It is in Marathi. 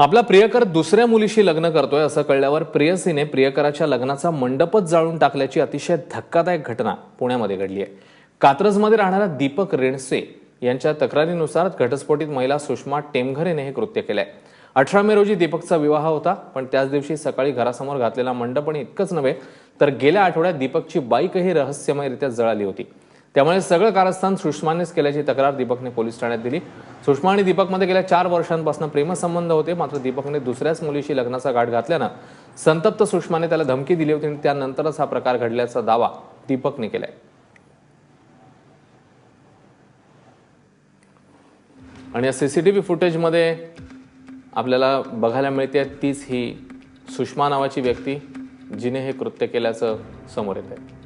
आपला प्रियकर दुसऱ्या मुलीशी लग्न करतोय असं कळल्यावर प्रियसीने प्रियकराच्या लग्नाचा मंडपच जाळून टाकल्याची अतिशय धक्कादायक घटना पुण्यामध्ये घडली आहे. कात्रजमध्ये राहणारा दीपक रेणसे यांच्या तक्रारीनुसार घटस्फोटीत महिला सुषमा टेमघरेने हे कृत्य केलंय. अठरा मे रोजी दीपकचा विवाह होता पण त्याच दिवशी सकाळी घरासमोर घातलेला मंडप आणि इतकंच नव्हे तर गेल्या आठवड्यात दीपकची बाईकही रहस्यमयरित्या जळाली होती. त्यामुळे सगळं कारस्थान सुषमानेच केल्याची तक्रार दीपकने पोलीस ठाण्यात दिली. सुषमा आणि दीपकमध्ये गेल्या चार वर्षांपासून प्रेमसंबंध होते मात्र दीपकने दुसऱ्याच मुलीशी लग्नाचा गाठ घातल्यानं संतप्त सुषमाने त्याला धमकी दिली होती आणि त्यानंतरच हा प्रकार घडल्याचा दावा दीपकने केलाय. आणि या सीसीटीव्ही फुटेजमध्ये आपल्याला बघायला मिळते तीच ही सुषमा नावाची व्यक्ती जिने हे कृत्य केल्याचं समोर येत आहे